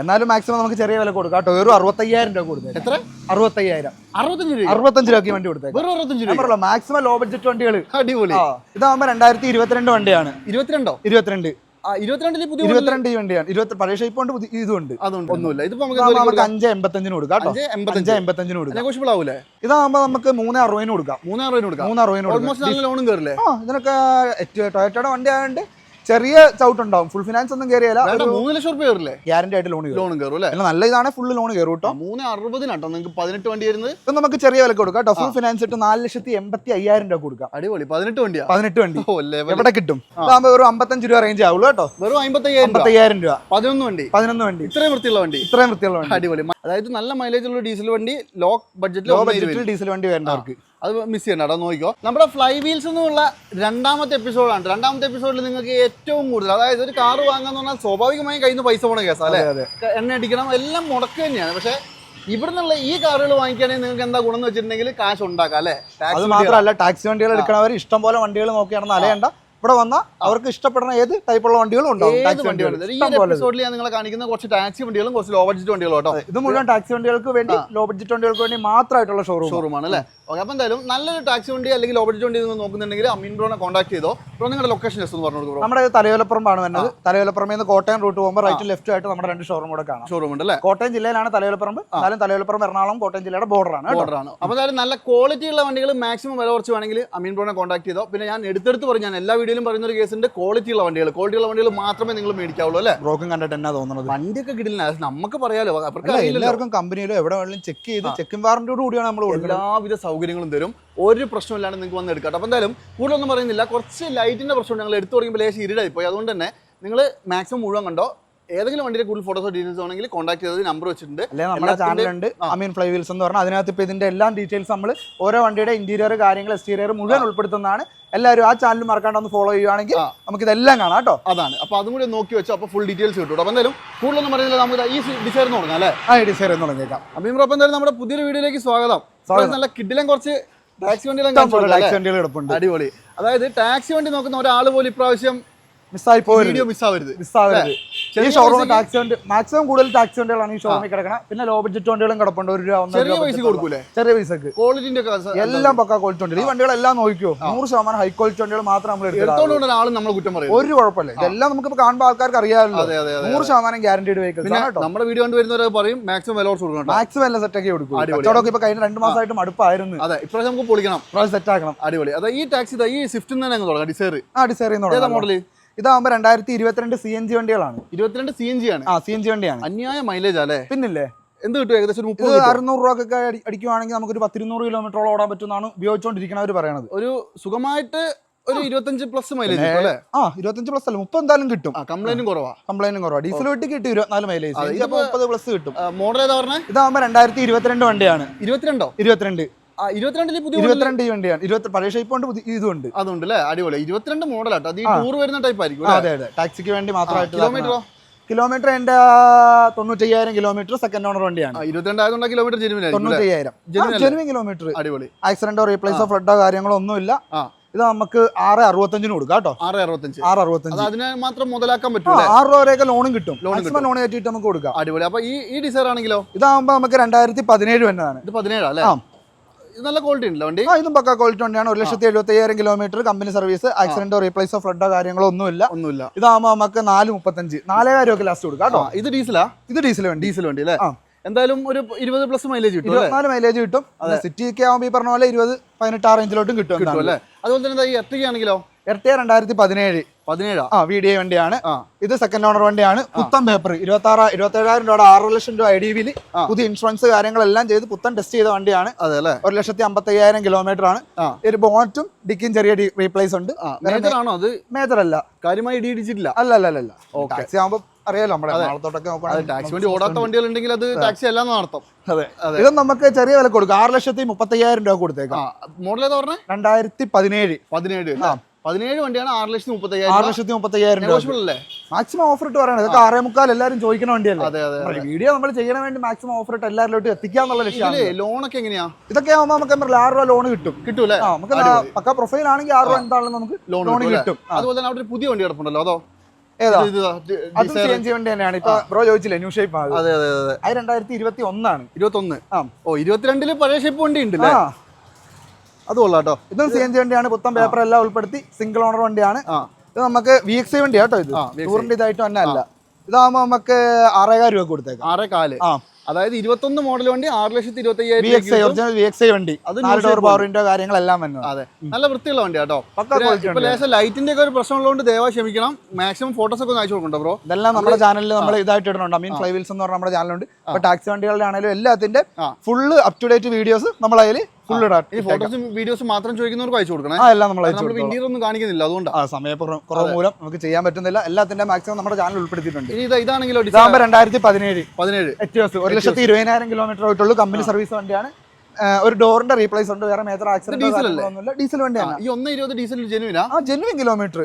എന്നാലും മാക്സിമം നമുക്ക് ചെറിയ വില കൊടുക്കാം. കേട്ടോ വെറും അറുപത്തയ്യായിരം രൂപ കൊടുത്തത് എത്ര? അറുപത്തയ്യായിരം. അറുപത്തഞ്ച് രൂപ അറുപത്തഞ്ച് രൂപയ്ക്ക് വണ്ടി കൊടുത്തേക്കാം. വെറും അറുപത്തഞ്ച് രൂപ മാക്സിമം ലോ ബഡ്ജറ്റ് വണ്ടികൾ അടിപൊളി. ഇതാകുമ്പോൾ രണ്ടായിരത്തി ഇരുപത്തിരണ്ട് വണ്ടിയാണ്. ഇരുപത്തിരണ്ടോ? ഇരുപത്തിരണ്ട്. ഇരുപത്തിരണ്ട് ഈ വണ്ടിയാണ്. ഇരുപത്തി പഴയ ഷേപ്പ് ഉണ്ട് ഇതുണ്ട്. ഒന്നുമില്ല. നമുക്ക് അഞ്ച് എൺപത്തഞ്ചിന് കൊടുക്കാം അഞ്ച് അഞ്ച് എൺപത്തഞ്ച്. എൺപത്തഞ്ചിന് കൊടുക്കാം. ആവൂലേ? ഇതാകുമ്പോൾ നമുക്ക് മൂന്ന് അറുപതിന് കൊടുക്കാം. മൂന്ന് അറുപതിന് കൊടുക്കാം. മൂന്ന് അറുപതിന് കൊടുക്കാം. ഇതിനൊക്കെ ടൊയറ്റയുടെ വണ്ടി ആയതുകൊണ്ട് ചെറിയ ചവിട്ടുണ്ടാവും ഫുൾ ഫിനാൻസ് ഒന്നും കയറിയല്ല മൂന്ന് ലക്ഷം റുപ്യ കയറില്ലേ ഗ്യാരണ്ടി ആയിട്ട് ലോൺ ലോണും കയറും അല്ലേ? നല്ല ഇതാണ് ഫുള്ള് ലോൺ കയറും കേട്ടോ. മൂന്ന് അറുപതിനാട്ടോ. നിങ്ങൾക്ക് പതിനെട്ട് വണ്ടി വരുന്നത്? ഇപ്പൊ നമുക്ക് ചെറിയ വില കൊടുക്കാം കേട്ടോ. ഫുൾ ഫിനാൻസ് ഇട്ട് നാല് ലക്ഷത്തി എൺപത്തി അയ്യായിരം രൂപ കൊടുക്കാം. അടിപൊളി. പതിനെട്ട് വണ്ടിയാ? പതിനെട്ട് വണ്ടി. എവിടെ കിട്ടും? അതാകുമ്പോൾ ഒരു അമ്പത്തഞ്ച് രൂപ റേഞ്ച് ആവുള്ളൂ കേട്ടോ. വെറും അമ്പത്തയ്യായിരം രൂപ. പതിനൊന്ന് വണ്ടി. പതിനൊന്ന് വണ്ടി. ഇത്രയും വൃത്തിയുള്ള വണ്ടി. ഇത്രയും വൃത്തിയുള്ള വണ്ടി. അടിപൊളി. അതായത് നല്ല മൈലേജ് ഉള്ള ഡീസൽ വണ്ടി ലോ ബഡ്ജറ്റിൽ ലോ ബഡ്ജറ്റിൽ ഡീസൽ വണ്ടി വേണ്ടവർക്ക് അത് മിസ് ചെയ്യണ്ട കേട്ടോ നോക്കിക്കോ. നമ്മുടെ ഫ്ലൈ വീൽസ് എന്നുള്ള രണ്ടാമത്തെ എപ്പിസോഡാണ് രണ്ടാമത്തെ എപ്പിസോഡിൽ നിങ്ങൾക്ക് ഏറ്റവും കൂടുതൽ അതായത് ഒരു കാർ വാങ്ങാന്ന് പറഞ്ഞാൽ സ്വാഭാവികമായും കയ്യിൽ നിന്ന് പൈസ പോണ കേസാ അല്ലേ? എണ്ണ അടിക്കണം എല്ലാം മുടക്ക് തന്നെയാണ്. പക്ഷേ ഇവിടെ നിന്നുള്ള ഈ കാറുകൾ വാങ്ങിക്കുകയാണെങ്കിൽ നിങ്ങൾക്ക് എന്താ ഗുണം എന്ന് വെച്ചിട്ടുണ്ടെങ്കിൽ കാശ് ഉണ്ടാക്കാം അല്ലെ? അത് മാത്രമല്ല ടാക്സി വണ്ടികൾ എടുക്കണവർ ഇഷ്ടം പോലെ വണ്ടികൾ നോക്കിയാണെന്ന് അലയണ്ട. ഇവിടെ വന്നാൽ അവർക്ക് ഇഷ്ടപ്പെടുന്ന ഏത് ടൈപ്പുള്ള വണ്ടികളും ഉണ്ടാവും. ടാക്സി വണ്ടികൾ ഞാൻ നിങ്ങളെ കാണിക്കുന്ന കുറച്ച് ടാക്സി വണ്ടികളും കുറച്ച് ലോ ബഡ്ജറ്റ് വണ്ടികളും കേട്ടോ. ഇത് മുഴുവൻ ടാക്സി വണ്ടികൾക്ക് വേണ്ടി ലോ ബഡ്ജറ്റ് വണ്ടികൾക്ക് വേണ്ടി മാത്രമായിട്ടുള്ള ഷോറൂം ഷോറൂമാണ് അല്ലേ? ഓക്കെ അപ്പോൾ എന്തായാലും നല്ലൊരു ടാക്സി വണ്ടി അല്ലെങ്കിൽ ലോ ബഡ്ജറ്റ് വണ്ടി നിങ്ങൾ നോക്കുന്നുണ്ടെങ്കിൽ അമീൻ ബ്രോനെ കോൺടാക്ട് ചെയ്തോ. ബ്രോ നിങ്ങളുടെ ലൊക്കേഷൻ ജസ്റ്റ് ഒന്ന് പറഞ്ഞു നമ്മുടെ തലയോലപ്പുറമാണ് വരുന്നത്. തലയോലപ്പുറമിൽ നിന്ന് കോട്ടയം റൂട്ട് പോകുമ്പോൾ റൈറ്റ് ലെഫ്റ്റ് ആയിട്ട് നമ്മുടെ രണ്ട് ഷോറൂം കൂടെ കാണാം. ഷോറൂം ഉണ്ട് അല്ലേ? കോട്ടയം ജില്ലയിലാണ് തലയോലപ്പുറം എന്നാലും തലയോലപ്പുറം എറണാകുളം കോട്ടയം ജില്ലയുടെ ബോർഡറാണ് ബോർഡറാണ് അപ്പോൾ എന്തായാലും നല്ല ക്വാളിറ്റി ഉള്ള വണ്ടികൾ മാക്സിമം വില കുറച്ച് വേണമെങ്കിൽ അമീൻ ബ്രോനെ കോൺടാക്ട് ചെയ്തോ. പിന്നെ ഞാൻ എടുത്തെടുത്ത് പറഞ്ഞു ഞാൻ എല്ലാ വീഡിയോയിലും പറയുന്ന ഒരു കേസിന്റെ ക്വാളിറ്റി ഉള്ള വണ്ടികൾ. ക്വാളിറ്റി ഉള്ള വണ്ടികൾ മാത്രമേ നിങ്ങൾ മേടിക്കാവുള്ളൂ അല്ലേ? ബ്രോക്കും കണ്ടിട്ട് എന്നാ തോന്നുന്നത് വണ്ടിയൊക്കെ കിട്ടില്ല അത് നമുക്ക് പറയാലോ. അവർക്ക് എല്ലാവർക്കും കമ്പനിയിലോ എവിടെ വേണമെങ്കിലും ചെക്ക് ചെയ്ത് ചെക്കിംഗ് വാറന്റിയോട് കൂടിയാണ് നമ്മൾ എല്ലാവിധ സൗകര്യങ്ങളും തരും. ഒരു പ്രശ്നമില്ലാണ്ട് നിങ്ങൾക്ക് വന്ന് എടുക്കാം അപ്പോൾ എന്തായാലും കൂടുതലൊന്നും പറയുന്നില്ല. കുറച്ച് ലൈറ്റിന്റെ പ്രശ്നം ഞങ്ങൾ എടുത്തു തുടങ്ങിയപ്പോൾ ലേശം ഇരുടായി പോയി അതുകൊണ്ട് തന്നെ നിങ്ങൾ മാക്സിമം മുഴുവൻ കണ്ടോ? ഏതെങ്കിലും വണ്ടിയുടെ കൂടുതൽ ഫോട്ടോസോ ഡീറ്റെയിൽസ് ആണെങ്കിൽ കോൺടാക്ട് ചെയ്തത് നമ്പർ വെച്ചിട്ടുണ്ട്. അല്ലെ നമ്മുടെ ചാനലുണ്ട് അമീൻ ഫ്ലൈ വീൽസ് എന്ന് പറഞ്ഞാൽ. അതിനകത്ത് ഇപ്പോൾ ഇതിന്റെ എല്ലാ ഡീറ്റെയിൽസ് നമ്മൾ ഓരോ വണ്ടിയുടെ ഇന്റീരിയർ കാര്യങ്ങൾ എക്സ്റ്റീരിയർ മുഴുവൻ ഉൾപ്പെടുത്തുന്നതാണ്. എല്ലാവരും ആ ചാനൽ മറക്കാണ്ട് ഒന്ന് ഫോളോ ചെയ്യുവാണെങ്കിൽ നമുക്ക് ഇതെല്ലാം കാണാം കേട്ടോ. അതാണ്. അപ്പോൾ അതും കൂടി നോക്കി വെച്ചോ അപ്പോൾ ഫുൾ ഡീറ്റെയിൽസ് കിട്ടും അപ്പോൾ എന്തായാലും കൂടുതലൊന്നും പറയുന്നില്ല. നമുക്ക് ഈ ഡിസൈൻ തുടങ്ങാം അല്ലേ? ആ ഡിസൈർ എന്ന് തുടങ്ങിയേക്കാം. അമീൻ റോപ്പ് എന്തായാലും നമ്മുടെ പുതിയൊരു വീഡിയോയിലേക്ക് സ്വാഗതം. സ്വാഗതം. നല്ല കിഡിലും കുറച്ച് ടാക്സി വണ്ടികളും അടിപൊളി. അതായത് ടാക്സി വണ്ടി നോക്കുന്ന ഒരാൾ പോലും ഇപ്രാവശ്യം മിസ്സായി വീഡിയോ മിസ്സാവരുത്. മിസ്സാവരുത്. ഈ ഷോറൂം ടാക്സി വണ്ടി മാക്സിമം കൂടുതൽ ടാക്സി വണ്ടികളാണ് ഈ ഷോറൂമിൽ കിടക്കണം. പിന്നെ ലോ ബഡ്ജറ്റ് വണ്ടികളും കിടപ്പുണ്ട്. ഒരു രൂപ ചെറിയ പൈസ കൊടുക്കൂലേ? ചെറിയ പൈസക്ക്. ക്വാളിറ്റിന്റെ എല്ലാം പക്ക ക്വാളിറ്റി വണ്ടി ഈ വണ്ടികളെല്ലാം നോക്കിയോ നൂറ് ശതമാനം ഹൈ ക്വാളിറ്റി വണ്ടികൾ മാത്രം നമ്മൾ എടുത്തോണ്ട് ഒരാളും നമ്മൾ കുറ്റം പറയും ഒരു കുഴപ്പമില്ല. ഇതെല്ലാം നമുക്ക് കാണുമ്പോൾ ആൾക്കാർക്ക് അറിയാമല്ലോ. നൂറ് ശതമാനം ഗ്യാരണ്ടീഡ് ആണ് നമ്മുടെ വീഡിയോ കണ്ട് വരുന്നവരെ പറയും മാക്സിമം വില കുറച്ച് കൊടുക്കണം. മാക്സിമം എല്ലാം സെറ്റ് ആക്കി കൊടുക്കും. അടിപൊളി. കച്ചവടമൊക്കെ ഇപ്പൊ കഴിഞ്ഞ രണ്ട് മാസമായിട്ട് മടുപ്പായിരുന്നു അതെ ഇപ്രാവശ്യം നമുക്ക് പൊളിക്കണം. പ്രാവശ്യം സെറ്റ് ആക്കണം. അടിപൊളി. അതെ ഈ ടാക്സി ഈ സ്വിഫ്റ്റ് തന്നെ തുടങ്ങാം. ഡിസൈർ ആ ഡിസൈർ മോഡൽ മോഡൽ ഇതാകുമ്പോൾ രണ്ടായിരത്തി ഇരുപത്തിരണ്ട് സി എൻ ജി വണ്ടികളാണ്. ഇരുപത്തിരണ്ട് സി എൻ ജി ആണ്. ആ സി എൻ ജി വണ്ടിയാണ്. അന്യായ മൈലേജ് അല്ലേ പിന്നില്ലേ? എന്ത് കിട്ടും ഏകദേശം ഒരു മുപ്പത്. അറുന്നൂറ് രൂപക്കൊക്കെ ഒക്കെ അടിക്കുവാണെങ്കിൽ നമുക്ക് ഒരു പത്തിരുന്നൂറ് കിലോമീറ്ററോളം ഓടാൻ പറ്റുമെന്നാണ് ഉപയോഗിച്ചുകൊണ്ടിരിക്കുന്നവർ പറയുന്നത് ഒരു സുഖമായിട്ട് ഒരു ഇരുപത്തഞ്ച് പ്ലസ് മൈലേജ് ആ ഇരുപത്തഞ്ച് പ്ലസ് അല്ല മുപ്പത് എന്തായാലും കിട്ടും. കംപ്ലൈന്റും കുറവാ. കംപ്ലൈന്റും കുറവാ. ഡീസൽ വെട്ടി കിട്ടും ഇരുപത്തിനാല് മൈലേജ് മുപ്പത് പ്ലസ് കിട്ടും. മോഡൽ ഏതാ പറഞ്ഞത് ഇതാകുമ്പോൾ രണ്ടായിരത്തി ഇരുപത്തിരണ്ട് വണ്ടിയാണ്. ഇരുപത്തിരണ്ടോ? ഇരുപത്തിരണ്ട്. ആ ഇരുപത്തിരണ്ടിൽ പുതിയ model ഇരുപത്തിരണ്ട് ഈ വണ്ടിയാണ്. ഇരുപത്തി പഴയ ഷേപ്പ് ഉണ്ട് പുതിയ ഇതുണ്ട്. അതുണ്ട് അല്ലേ? അടിപൊളി. ഇരുപത്തിരണ്ട് മോഡലാട്ടോ അത് ഈ ടൂർ വരുന്ന ടൈപ്പ് ആയിരിക്കും അതെ അതെ. ടാക്സിക്ക് വേണ്ടി മാത്രമായിട്ട് കിലോമീറ്ററോ കിലോമീറ്റർ എന്റെ തൊണ്ണൂറ്റയ്യായിരം കിലോമീറ്റർ സെക്കൻഡ് ഓണർ വണ്ടിയാണ്. കിലോമീറ്റർ? തൊണ്ണൂറ്റയ്യായിരം. ജെനുവിൻ കിലോമീറ്റർ അടിപൊളി. ആക്സിഡന്റോ റീപ്ലേസോ ഫ്ലഡോ കാര്യങ്ങളോ ഒന്നുമില്ല ഇത് നമുക്ക് ആറ് അറുപത്തഞ്ചിന് കൊടുക്കാം കേട്ടോ. ആറ് അറുപത്തഞ്ച്. ആറ് അറുപത്തഞ്ച്. അതിനെ മാത്രം മുതലാക്കാൻ പറ്റും ആറ് രൂപ വരെയൊക്കെ ലോണും കിട്ടും. മാക്സിമം ലോൺ കയറ്റിയിട്ട് നമുക്ക് കൊടുക്കാം. അടിപൊളി. അപ്പൊ ഈ ഈ ഡിസൈർ ആണെങ്കിലോ? ഇതാകുമ്പോൾ നമുക്ക് രണ്ടായിരത്തി പതിനേഴ് വന്നതാണ്. ഇത് പതിനേഴാ അല്ലേ? നല്ല ക്വാളിറ്റി ഉണ്ടല്ലോ വണ്ടി? ആ ഇതും പക്ക ക്വാളിറ്റി വണ്ടിയാണ്. ഒരു ലക്ഷത്തി എഴുപത്തി അയ്യായിരം കിലോമീറ്റർ കമ്പനി സർവീസ് ആക്സിഡന്റോ റീപ്ലേസോ ഫ്ലഡോ കാര്യങ്ങളോ ഒന്നുമില്ല. ഒന്നുമില്ല. ഇതാകുമ്പോൾ നമുക്ക് നാല് മുപ്പത്തഞ്ച്. നാലായിരം ഒക്കെ ലാസ്റ്റ് കൊടുക്കാം കേട്ടോ. ഇത് ഡീസലാ ഇത് ഡീസൽ വണ്ടി. ഡീസൽ വണ്ടി അല്ലേ? എന്തായാലും ഒരു ഇരുപത് പ്ലസ് മൈലേജ് കിട്ടും ഇരുപത്തിനാല് മൈലേജ് കിട്ടും. സിറ്റി ഒക്കെ ആകുമ്പോൾ ഈ പറഞ്ഞ പോലെ ഇരുപത് പതിനെട്ട് ആ റേഞ്ചിലോട്ടും കിട്ടും കിട്ടും അല്ലേ? അതുപോലെ തന്നെ ഈ എർട്ടിക ആണെങ്കിലോ? രണ്ടായിരത്തി പതിനേഴ്. പതിനേഴാ? ആ വി ഡി ഐ വണ്ടിയാണ്. ഇത് സെക്കൻഡ് ഓണർ വണ്ടിയാണ്. പുത്തൻ പേപ്പർ ഇരുപത്തി ആറ് ഇരുപത്തി ഏഴായിരം രൂപയുടെ ആറ് ലക്ഷം രൂപ ഐ ഡി വിയിൽ പുതിയ ഇൻഷുറൻസ് കാര്യങ്ങളെല്ലാം ചെയ്ത് പുത്തൻ ടെസ്റ്റ് ചെയ്ത വണ്ടിയാണ്. അതെ അല്ലേ? ഒരു ലക്ഷത്തി അമ്പത്തി അയ്യായിരം കിലോമീറ്റർ ആണ് ഒരു ബോണറ്റും ഡിക്കും ചെറിയ റീപ്ലേസ് ഉണ്ട് ആണോ അത്? മേജർ അല്ല. കാര്യമായി ഇടി ഇടിച്ചിട്ടില്ല അല്ല അല്ല അല്ല അല്ല. ടാക്സി ആകുമ്പോൾ അറിയാലോ നമ്മുടെ നാളത്തോട്ടൊക്കെ ടാക്സി വണ്ടി ഓടാത്ത വണ്ടികളുണ്ടെങ്കിൽ അത് ടാക്സി അല്ലാന്ന് നടത്തും അതെ. അതെ. ഇത് നമുക്ക് ചെറിയ വില കൊടുക്കാം. ആറ് ലക്ഷത്തി മുപ്പത്തയ്യായിരം രൂപ കൊടുത്തേക്കാം. മോഡൽ ഏതാ പറഞ്ഞത് രണ്ടായിരത്തി പതിനേഴ്. പതിനേഴ്. ആ. പതിനേഴ് വണ്ടിയാണ് ആറ് ലക്ഷത്തി മുപ്പത്തയ്യായിരം ആറ് ലക്ഷത്തി മുപ്പത്തയ്യായിരം രൂപ അല്ലേ? മാക്സിമം ഓഫർ ഇട്ട് പറയണത് ഇതൊക്കെ ആറേ മുക്കാൽ എല്ലാവരും ചോദിക്കുന്ന വണ്ടിയല്ലേ? അതെ അതെ വീഡിയോ നമ്മൾ ചെയ്യണ വേണ്ടി മാക്സിമം ഓഫർ ഇട്ട് എല്ലാവരിലോട്ട് എത്തിക്കാന്നുള്ള ലക്ഷ്യമാണ് ലോണൊക്കെ എങ്ങനെയാ? ഇതൊക്കെ ആവുമ്പോൾ നമുക്ക് ആറ് രൂപ ലോൺ കിട്ടും. കിട്ടും അല്ലേ നമുക്ക് പക്ക പ്രൊഫൈൽ ആണെങ്കിൽ ആറ് രൂപ എന്താണെന്ന് നമുക്ക് ലോൺ കിട്ടും അതുപോലെ തന്നെ അവിടെ ഒരു പുതിയ വണ്ടി കിടപ്പുണ്ടല്ലോ അതോ? ഏതാ? ഇത് ഇതാ, ഡി- അതും സി എൻ ജി വണ്ടി തന്നെയാണ്. ഇപ്പൊ ബ്രോ ചോദിച്ചില്ലേ ന്യൂ ഷേപ്പ് ആണ് അതെ? അതെ അതെ അത് രണ്ടായിരത്തി ഇരുപത്തി ഒന്നാണ്. ഇരുപത്തൊന്ന്. ആ. ഓ ഇരുപത്തിരണ്ടിൽ പഴയ ഷേപ്പ് വണ്ടി ഉണ്ട് അത് കൊള്ളാം കേട്ടോ ഇതും സി എൻ ജി വണ്ടിയാണ് പുത്തൻ പേപ്പർ എല്ലാം ഉൾപ്പെടുത്തി സിംഗിൾ ഓണർ വണ്ടിയാണ്. ഇത് നമുക്ക് വി എക്സ് ഐ വണ്ടി കേട്ടോ ഇത് ടൂറിന്റെ ഇതായിട്ട് തന്നെ അല്ല. ഇതാകുമ്പോ നമുക്ക് ആറേകാൽ രൂപ കൊടുത്തേക്കാം. ആറേ കാൽ. ആ. അതായത് ഇരുപത്തൊന്ന് മോഡൽ വണ്ടി ആറ് ലക്ഷത്തി ഇരുപത്തി അയ്യായിരം വണ്ടി. പവറിന്റെ കാര്യങ്ങളെല്ലാം വന്നു അതെ നല്ല വൃത്തിയുള്ള വണ്ടി കേട്ടോ ഇപ്പൊ ലേശം ലൈറ്റിന്റെ ഒക്കെ ഒരു പ്രശ്നമുള്ളതുകൊണ്ട് ദയവായി ക്ഷമിക്കണം. മാക്സിമം ഫോട്ടോസ് ഒക്കെ അയച്ചു കൊടുക്കണ്ടോ ബ്രോ ഇതെല്ലാം നമ്മുടെ ചാനലിൽ നമ്മൾ ഇതായിട്ട് ഇടുന്നുണ്ട്. മീൻ ഫ്ലൈ വീൽസ് എന്ന് പറഞ്ഞ നമ്മുടെ ചാനലുണ്ട് അപ്പൊ ടാക്സി വണ്ടികളുടെ ആണെങ്കിലും എല്ലാത്തിന്റെ. Full up to date videos നമ്മൾ അതിൽ ഫുൾ ഈ ഫോട്ടോസും വീഡിയോസും മാത്രം ചോദിക്കുന്നവർക്ക് അയച്ചു കൊടുക്കണം. എല്ലാം നമ്മൾ നമ്മൾ ഇന്ത്യയിൽ ഒന്നും കാണിക്കുന്നില്ല അതുകൊണ്ടാണ് ആ സമയക്കുറവ് കുറവ് മൂലം നമുക്ക് ചെയ്യാൻ പറ്റുന്നില്ല. എല്ലാത്തിന്റെ മാക്സിമം നമ്മുടെ ചാനൽ ഉൾപ്പെടുത്തിയിട്ടുണ്ട്. ഇത് ഇതാണെങ്കിലോ ഡിസംബർ രണ്ടായിരത്തി പതിനേഴ്. പതിനേഴ്. എറ്റിയോസ് ഒരു ലക്ഷത്തി ഇരുപതിനായിരം കിലോമീറ്റർ ആയിട്ടുള്ളൂ കമ്പനി സർവീസ് വണ്ടിയാണ്. ഒരു ഡോറിന്റെ റീപ്ലേസ് ഉണ്ട് വേറെ മേജർ ആക്സിഡന്റ് ഡീസൽ വണ്ടിയാണ്. ഈ ഒന്ന് ഇരുപത് ഡീസൽ ജെനുവിനാ ആ? ജെനുവിൻ കിലോമീറ്റർ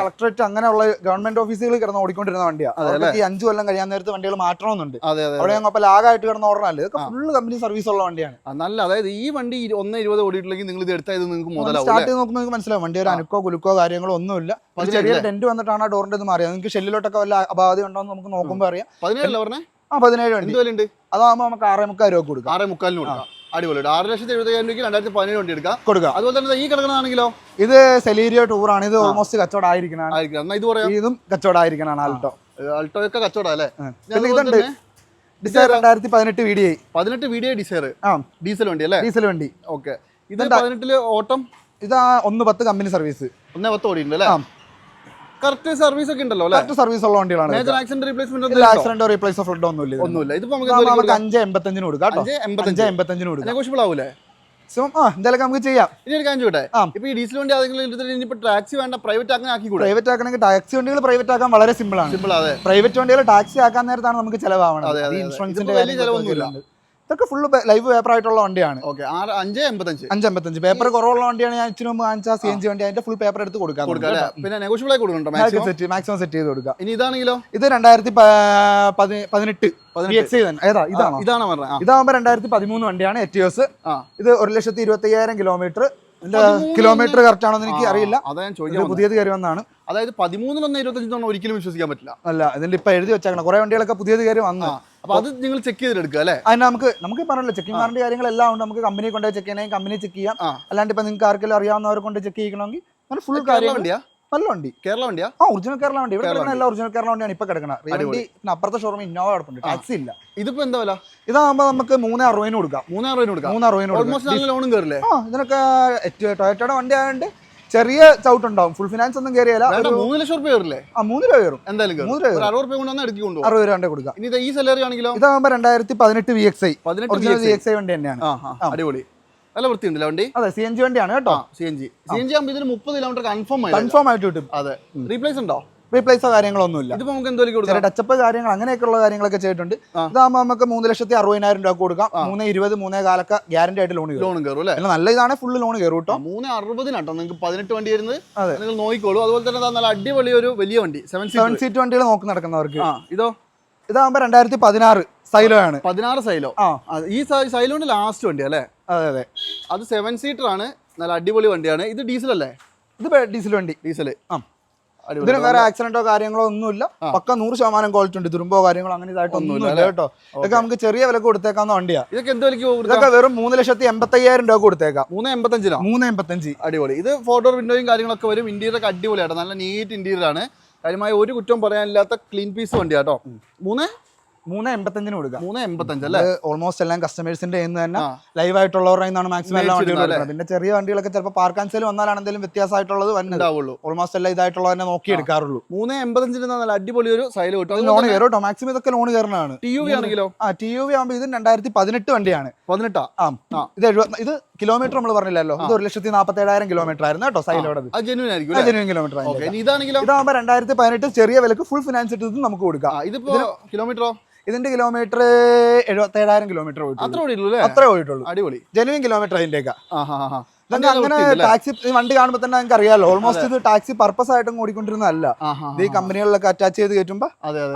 കളക്ടറേറ്റ് അങ്ങനെയുള്ള ഗവൺമെന്റ് ഓഫീസുകളിൽ കിടന്ന് ഓടിക്കൊണ്ടിരുന്ന വണ്ടിയാണ് ഈ അഞ്ചു കൊല്ലം കഴിയാൻ നേരത്തെ വണ്ടികൾ മാറ്റണമെന്നുണ്ട്. അവിടെ ഞങ്ങൾ ലാഗായിട്ട് കിടന്ന ഓർഡറല്ല ഇതൊക്കെ ഫുള്ള് കമ്പനി സർവീസ് ഉള്ള വണ്ടിയാണ്. നല്ല അതായത് ഈ വണ്ടി ഒന്ന് ഇരുപത് ഓടിയിട്ടില്ലെങ്കിൽ നിങ്ങൾ ഇത് എടുത്താൽ ഇത് നിങ്ങൾക്ക് മുതലാവും സ്റ്റാർട്ട് ചെയ്ത് നോക്കുമ്പോൾ നിങ്ങൾക്ക് മനസ്സിലാവും. വണ്ടി ഒരു അനുക്കോ കുലുക്കോ കാര്യങ്ങളോ ഒന്നുമില്ല. ചെറിയ? ടെന്റ് വന്നിട്ടാണ് ആ ഡോറിന്റെ ഇത് മാറിയത്. നിങ്ങൾക്ക് ഷെല്ലിലോട്ടൊക്കെ വല്ല അപാധി ഉണ്ടോ എന്ന് നമുക്ക് നോക്കുമ്പോൾ അറിയാം. പതിനേഴ് പറഞ്ഞേ? ആ പതിനേഴ് വണ്ടി. അതാകുമ്പോൾ നമുക്ക് ആറേ മുക്കാൽ രൂപ കൊടുക്കാം. ആറേ മുക്കാലിന് കൊടുക്കാം. അടിപൊളി ആറ് ലക്ഷത്തി എഴുപത്തി അയ്യായിരം രൂപയ്ക്ക് രണ്ടായിരത്തി പതിനേഴ് വണ്ടി എടുക്കാം. കൊടുക്കുക അതുപോലെ തന്നെ ഈ കിടക്കുന്നതാണെങ്കിലോ ഇത് സെലീരിയോ ടൂറാണ് ഇത് ഓൾമോസ്റ്റ് കച്ചവടമായിരിക്കണം ഇത് പറയാം. ഇതും കച്ചവടമായിരിക്കണം ആൾട്ടോ ആൾട്ടോ ഒക്കെ കച്ചവടം അല്ലേ? പിന്നെ ഇതുണ്ട്. ഡിസൈർ രണ്ടായിരത്തി പതിനെട്ട് വി ഡി ഐ പതിനെട്ട് വീഡിയോ ഡിസൈർ ആ. ഡീസൽ വണ്ടി അല്ലേ? ഡീസൽ വണ്ടി. ഓക്കെ ഇത് പതിനെട്ടിൽ ഓട്ടം? ഇതാ ഒന്ന് പത്ത് കമ്പനി സർവീസ് ഒന്നേ പത്ത് ഓടിയിട്ടുണ്ട് അല്ലേ. കറക്റ്റ് സർവീസ് ഒക്കെ ഉണ്ടല്ലോ കറക്റ്റ് സർവീസ് ഉള്ള വണ്ടികളാണ് മേജർ ആക്സിഡന്റ് റീപ്ലേസ്മെന്റ് ഇതിൽ ആക്സിഡന്റോ റീപ്ലേസോ ഫ്ലഡോ ഒന്നും ഇല്ല ഒന്നുമില്ല ഇതിപ്പോ നമുക്ക് അഞ്ച് എൺപത്തഞ്ചിന് കൊടുക്കാം കേട്ടോ. അഞ്ച് അഞ്ച് എൺപത്തഞ്ച് എൺപത്തഞ്ചിന് കൊടുക്കാം. നെഗോഷ്യബിൾ ആവൂലേ? മാക്സിമം ആ എന്തായാലും നമുക്ക് ചെയ്യാം. ഇനി ഒരു കാര്യം ചോട്ടെ ആ. ഇപ്പൊ ഈ ഡീസൽ വണ്ടി ടാക്സി വേണ്ട പ്രൈവറ്റ് ആക്കാൻ ആക്കി കൂടെ? പ്രൈവറ്റ് ആക്കണമെങ്കിൽ ടാക്സി വണ്ടികൾ പ്രൈവറ്റ് ആക്കാൻ വളരെ സിമ്പിൾ ആണ്. സിമ്പിൾ അതെ. പ്രൈവറ്റ് വണ്ടികൾ ടാക്സി ആക്കാൻ നേരത്താണ് നമുക്ക് ചിലവാവണം. ഇൻഷുറൻസിന്റെ വലിയ ചെലവൊന്നുമില്ല. ഇതൊക്കെ ഫുള്ള് ലൈവ് പേപ്പർ ആയിട്ടുള്ള വണ്ടിയാണ്. ഓക്കെ ആറ് അഞ്ച് എൺപത്തഞ്ച് അഞ്ച് എൺപത്തഞ്ച് പേപ്പർ കുറവുള്ള വണ്ടിയാണ് ഞാൻ ഇച്ചിരി മുമ്പ് കാണിച്ച സി എൻ ജി വണ്ടി. അതിന്റെ ഫുൾ പേപ്പർ എടുത്ത് കൊടുക്കാം പിന്നെ നെഗോഷ്യബിളായി കൊടുക്കണ്ടോ സെറ്റ് മാക്സിമം സെറ്റ് ചെയ്ത് കൊടുക്കാം. ഇനി ഇതാണെങ്കിലോ? ഇത് രണ്ടായിരത്തി പതിനെട്ട്. ഇതാണോ? ഇതാകുമ്പോൾ രണ്ടായിരത്തി പതിമൂന്ന് വണ്ടിയാണ് എറ്റിയോസ് ഇത് ഒരു ലക്ഷത്തി ഇരുപത്തി അയ്യായിരം കിലോമീറ്റർ കിലോമീറ്റർ കറക്റ്റ് ആണോ എനിക്ക് അറിയില്ല. അതാ ഞാൻ വന്നത്. പുതിയത് കയറി വന്നാണ്. അതായത് പതിമൂന്നിലൊന്ന് ഇരുപത്തഞ്ച് തവണ ഒരിക്കലും വിശ്വസിക്കാൻ പറ്റില്ല. അല്ല ഇതിന്റെ ഇപ്പൊ എഴുതി വെച്ചേക്കണം. കുറെ വണ്ടികളൊക്കെ പുതിയത് കയറി വന്നു. അപ്പൊ അത് നിങ്ങൾ ചെക്ക് ചെയ്തെടുക്കുക അല്ലേ? അതിന് നമുക്ക് നമുക്ക് പറഞ്ഞല്ലോ ചെക്കിംഗ് കാര്യങ്ങളെല്ലാം ഉണ്ട്. നമുക്ക് കമ്പനി കൊണ്ടുപോയി ചെക്ക് ചെയ്യണമെങ്കിൽ കമ്പനി ചെക്ക് ചെയ്യാം. അല്ലാണ്ട് ഇപ്പൊ നിങ്ങൾക്ക് ആർക്കെങ്കിലും അറിയാവുന്നവരെ കൊണ്ട് ചെക്ക് ചെയ്യണമെങ്കിൽ അങ്ങനെ ഫുൾ കാര്യം വണ്ടിയാ? നല്ല വണ്ടി. കേരള വണ്ടിയാ? ആ ഒറിജിനൽ കേരള വണ്ടി. ഇവിടെ കിടക്കുന്ന എല്ലാ ഒറിജിനൽ കേരള വണ്ടിയാണ് ഇപ്പൊ കിടക്കുന്നത് വണ്ടി അപ്പുറത്തെ ഷോറൂം ഇന്നോവ കിടപ്പുണ്ട്. ടാക്സി ഇല്ല. ഇതിപ്പോ എന്താ വില? ഇതാകുമ്പോ നമുക്ക് മൂന്ന് അറുപതിന് കൊടുക്കാം. മൂന്നായിരം അറുപതിന് കൊടുക്കാം. മൂന്ന് അറുപതിന് ഓൾമോസ്റ്റ് നല്ല ലോണും കയറില്ലേ ആ ഇതിനൊക്കെ ടൊയറ്റയുടെ വണ്ടി ആയതുകൊണ്ട് ചെറിയ ചവിട്ടുണ്ടാവും ഫുൾ ഫിനാൻസ് ഒന്നും കയറിയല്ല മൂന്ന് ലക്ഷം രൂപ കയറില്ലേ ആ മൂന്ന് രൂപ കയറും എന്തായാലും മൂന്ന് രൂപ അറുപത് രൂപ കൊണ്ട് വന്നാൽ എടുക്കി കൊണ്ടുപോകും. അറുപത് രൂപ കൊടുക്കാം. ഇനി ഈ സാലറി ആണെങ്കിലോ? ഇതാകുമ്പോൾ രണ്ടായിരത്തി പതിനെട്ട് വി എക്സ് ഐ പതിനെട്ട് വി എക്സ് ഐ വണ്ടി തന്നെയാണ്. അടിപൊളി. നല്ല വൃത്തിയുണ്ടല്ലേ വണ്ടി? അതെ സി എൻ ജി വണ്ടിയാണ് കേട്ടോ. C N G C N G ആകുമ്പോൾ ഇതിന് മുപ്പത് കിലോമീറ്റർ കൺഫേം ആയി കൺഫേം ആയിട്ട് കിട്ടും. അതെ. റീപ്ലേസ് ഉണ്ടോ? റീപ്ലേസോ കാര്യങ്ങളൊന്നുമില്ല. ഇതിപ്പോ നമുക്ക് കൊടുക്കാം? ടച്ചപ്പ് കാര്യങ്ങൾ അങ്ങനെയൊക്കെയുള്ള കാര്യങ്ങളൊക്കെ ചെയ്തിട്ടുണ്ട്. ഇതാകുമ്പോൾ നമുക്ക് മൂന്ന് ലക്ഷത്തി അറുപതിനായിരം രൂപ കൊടുക്കാം. മൂന്ന് ഇരുപത് മൂന്നേ കാലൊക്കെ ഗ്യാരണ്ടി ആയിട്ട് ലോൺ ലോണും കയറും അല്ലേ? നല്ല ഇതാണ് ഫുൾ ലോൺ കയറും കേട്ടോ. മൂന്ന് അറുപതിനാട്ടോ? നിങ്ങൾക്ക് പതിനെട്ട് വണ്ടി വരുന്നത്? അതെ. നിങ്ങൾ നോക്കിക്കോളൂ. അതുപോലെ തന്നെ നല്ല അടിപൊളി ഒരു വലിയ വണ്ടി സെവൻ സീറ്റ് വണ്ടികൾ നോക്കി നടക്കുന്നവർക്ക്. ഇതോ? ഇതാകുമ്പോൾ രണ്ടായിരത്തി പതിനാറ് സൈലോ ആണ്. പതിനാറ് സൈലോ. ആ. ഈ സൈലോണ്ട് ലാസ്റ്റ് വണ്ടി അല്ലേ? അതെ അതെ. അത് സെവൻ സീറ്റർ ആണ്. നല്ല അടിപൊളി വണ്ടിയാണ്. ഇത് ഡീസൽ അല്ലേ? ഇത് ഡീസൽ വണ്ടി. ഡീസൽ ആ. ഇതിന് വേറെ ആക്സിഡന്റോ കാര്യങ്ങളോ ഒന്നുമില്ല. പക്ക നൂറ് ശതമാനം ക്വാളിറ്റി ഉണ്ട്. തുരുമ്പോ കാര്യങ്ങളോ അങ്ങനെ ഇതായിട്ടൊന്നുമില്ല കേട്ടോ. ഇതൊക്കെ നമുക്ക് ചെറിയ വില കൊടുത്തേക്കാവുന്ന വണ്ടിയാ. ഇതൊക്കെ എന്ത് വിലക്ക് ഇതൊക്കെ വെറും മൂന്ന് ലക്ഷത്തി എൺപത്തയ്യായിരം രൂപ കൊടുത്തേക്കാം. മൂന്ന് എൺപത്തഞ്ചിനോ? മൂന്ന് എൺപത്തഞ്ച്. അടിപൊളി. ഇത് ഫോട്ടോ വിൻഡോയും കാര്യങ്ങളൊക്കെ വരും. ഇന്റീരിയർ ഒക്കെ അടിപൊളിയാണ് നല്ല നീറ്റ് ഇന്റീരിയർ ആണ്. കാര്യമായ ഒരു കുറ്റം പറയാനില്ലാത്ത ക്ലീൻ പീസ് വണ്ടിയാട്ടോ മൂന്ന്? മൂന്ന് എൺപത്തഞ്ചിന് കൊടുക്കാം. മൂന്ന് എൺപത്തഞ്ച് അല്ലേ ഓൾമോസ്റ്റ് എല്ലാം കസ്റ്റമേഴ്സിന്റെ നിന്ന് തന്നെ. ലൈവ് ആയിട്ടുള്ളവരുടെ നിന്നാണ് മാക്സിമം എല്ലാ വണ്ടികളും പിന്നെ ചെറിയ വണ്ടികളൊക്കെ ചിലപ്പോൾ പാർക്ക് ആൻഡ് സെയിൽ വന്നാലാണ് എന്തെങ്കിലും വ്യത്യാസമായിട്ടുള്ളത് വരുന്നത് ഓൾമോസ്റ്റ് എല്ലാം ഇതായിട്ടുള്ളത് തന്നെ നോക്കി എടുക്കാറുള്ളൂ. മൂന്ന് എൺപത്തഞ്ചിന് നല്ല അടിപൊളി ഒരു സൈൽ കിട്ടും. ലോൺ കയറും കേട്ടോ മാക്സിമം ഇതൊക്കെ ലോൺ കയറുന്നതാണ്. ടി യു വി ആണെങ്കിലോ? ആ ടി യു വി ആകുമ്പോൾ ഇത് രണ്ടായിരത്തി പതിനെട്ട് വണ്ടിയാണ്. പതിനെട്ടാ? ആ. ആ. ഇത് എഴുപത്തി ഇത് കിലോമീറ്റർ നമ്മൾ പറഞ്ഞില്ലല്ലോ. ഇത് ഒരു ലക്ഷത്തി നാൽപ്പത്തി ഏഴായിരം കിലോമീറ്റർ ആയിരുന്നു കേട്ടോ സൈലോടെ അത്. ജെന്യൂൻ ആയിരിക്കും അല്ലേ? ജെനുവൻ കിലോമീറ്റർ ഇതാകുമ്പോൾ രണ്ടായിരത്തി പതിനെട്ട് ചെറിയ വിലക്ക് ഫുൾ ഫിനാൻസ് എടുത്ത് നമുക്ക് കൊടുക്കാം. ഇതിപ്പോ കിലോമീറ്ററോ ഇതിന്റെ കിലോമീറ്റർ എഴുപത്തി ഏഴായിരം കിലോമീറ്റർ അത്രേ അല്ലേ അത്രേ പോയിട്ടുള്ളൂ. അടിപൊളി. ജെനുവൻ കിലോമീറ്റർ അതിന്റെയൊക്കെ. ഇതൊക്കെ അങ്ങനെ ടാക്സി വണ്ടി കാണുമ്പോൾ തന്നെ നിങ്ങൾക്ക് അറിയാലോ. ഓൾമോസ്റ്റ് ഇത് ടാക്സി പർപ്പസ് ആയിട്ടും ഓടിക്കൊണ്ടിരുന്നതല്ല. ഇത് ഈ കമ്പനികളിലൊക്കെ അറ്റാച്ച് ചെയ്ത് കയറ്റുമ്പോൾ